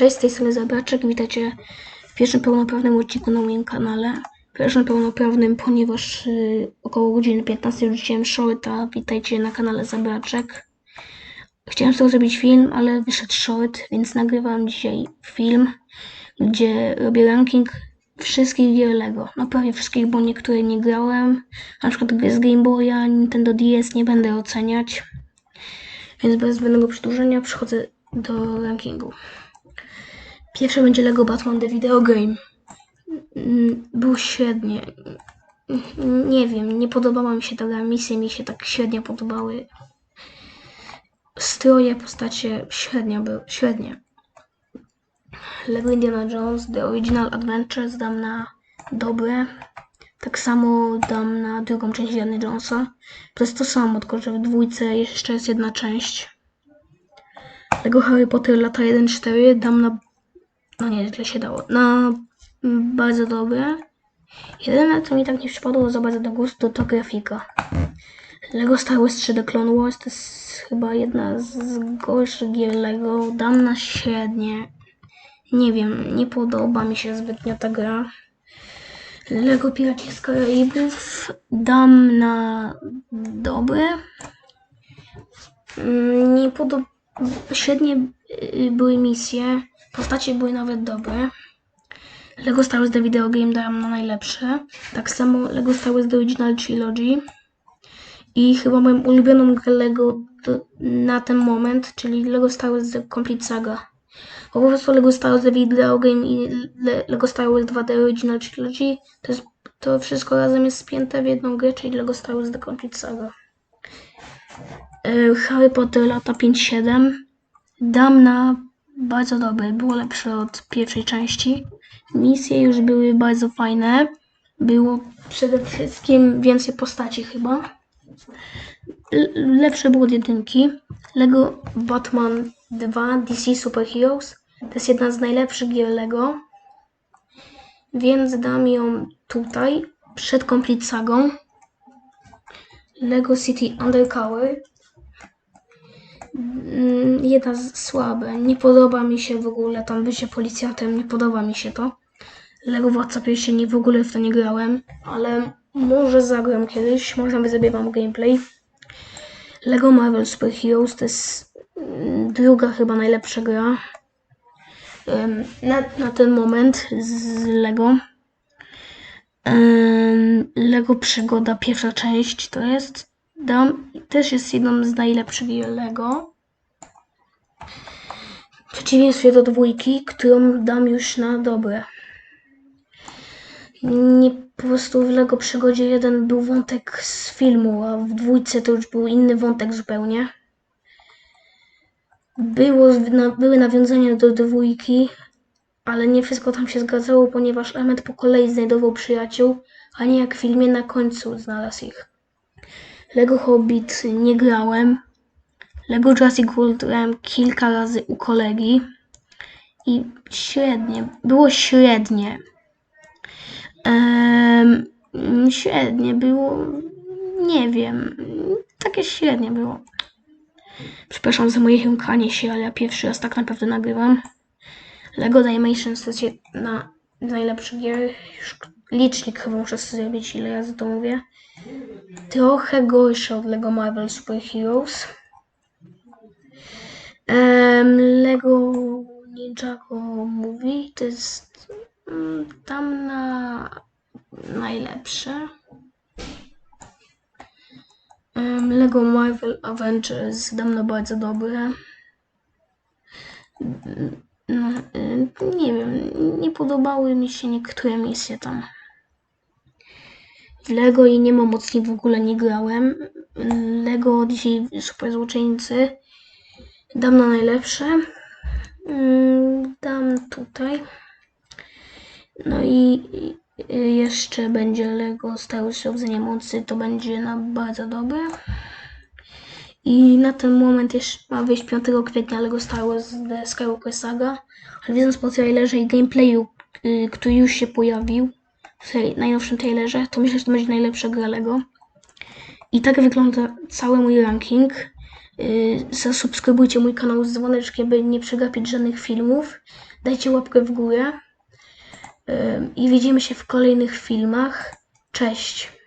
Cześć, z tej strony Zabraczek. Witajcie w pierwszym pełnoprawnym odcinku na moim kanale. Pierwszym pełnoprawnym, ponieważ y, około godziny 15 wrzuciłem shorta. Witajcie na kanale Zabraczek. Chciałem tego zrobić film, ale wyszedł short, więc nagrywam dzisiaj film, gdzie robię ranking wszystkich gier Lego. No prawie wszystkich, bo niektóre nie grałem. Na przykład gry z Game Boya, Nintendo DS nie będę oceniać. Więc bez zbędnego przedłużenia przechodzę do rankingu. Pierwsze będzie Lego Batman The Video Game. Mm, Był średnie. Nie wiem, nie podobała mi się ta misje mi się tak średnio podobały. Stroje, postacie średnio były, średnie. Lego Indiana Jones The Original Adventures dam na dobre. Tak samo dam na drugą część Indiana Jonesa. To jest to samo, tylko że w dwójce jeszcze jest jedna część. Lego Harry Potter lata 1-4 dam na no nie, źle się dało. Na bardzo dobre. Jedyne, co mi tak nie przypadło za bardzo do gustu, to grafika. Lego Star Wars 3D Clone Wars to jest chyba jedna z gorszych gier Lego. Dam na średnie. Nie wiem, nie podoba mi się zbytnio ta gra. Lego Piraci z Karaibów dam na dobre. Mm, Nie podoba... Średnie y, były misje. Postacie były nawet dobre. Lego Star Wars The Video Game dałem na najlepsze. Tak samo Lego Star Wars The Original Trilogy. I chyba moją ulubioną grę Lego do, na ten moment, czyli Lego Star Wars The Complete Saga. Po prostu Lego Star Wars The Video Game i Le, Lego Star Wars 2 The Original Trilogy to, jest, to wszystko razem jest spięte w jedną grę, czyli Lego Star Wars The Complete Saga. E, Harry Potter lata 5-7 dam na bardzo dobre. Było lepsze od pierwszej części. Misje już były bardzo fajne. Było przede wszystkim więcej postaci chyba. Lepsze było od jedynki. Lego Batman 2 DC Super Heroes. To jest jedna z najlepszych gier Lego. Więc dam ją tutaj, przed Complete Sagą. Lego City Undercover. Mm, jedna słabe. Nie podoba mi się w ogóle tam bycie policjantem, nie podoba mi się to. Lego Władca Pierścieni w ogóle w to nie grałem, ale może zagram kiedyś, może nawet zrobię wam gameplay. Lego Marvel Super Heroes to jest mm, druga chyba najlepsza gra na, na ten moment z Lego. Lego Przygoda, pierwsza część to jest. Dam, też jest jedną z najlepszych Lego. W przeciwieństwie do dwójki, którą dam już na dobre. Nie, po prostu w Lego Przygodzie 1 był wątek z filmu, a w dwójce to już był inny wątek zupełnie. Było, na, były nawiązania do dwójki, ale nie wszystko tam się zgadzało, ponieważ element po kolei znajdował przyjaciół, a nie jak w filmie na końcu znalazł ich. Lego Hobbit nie grałem. Lego Jurassic World grałem kilka razy u kolegi i średnie, było średnie. Średnie było, nie wiem, takie średnie było. Przepraszam za moje jąkanie się, ale ja pierwszy raz tak naprawdę nagrywam. Lego jest jedna z najlepszych gier. Licznik chyba muszę sobie zrobić, ile razy to mówię. Trochę gorsze od Lego Marvel Super Heroes. Em, Lego Ninjago Movie to jest mm, tam na najlepsze. Em, Lego Marvel Avengers dam na bardzo dobre. No, nie wiem, nie podobały mi się niektóre misje tam. Lego i nie ma mocniej w ogóle nie grałem. Lego dzisiaj Super Złoczyńcy dam na najlepsze. Mm, Dam tutaj. No i jeszcze będzie Lego Star Wars Rodzenie Mocy, to będzie na bardzo dobre. I na ten moment jeszcze ma wyjść 5 kwietnia Lego Star Wars The Skywalker Saga. Ale wiedząc po trailerze i gameplayu, y, który już się pojawił w tej najnowszym trailerze, to myślę, że to będzie najlepsza gra Lego. I tak wygląda cały mój ranking. Y, Zasubskrybujcie mój kanał z dzwoneczkiem, by nie przegapić żadnych filmów. Dajcie łapkę w górę. Y, I widzimy się w kolejnych filmach. Cześć.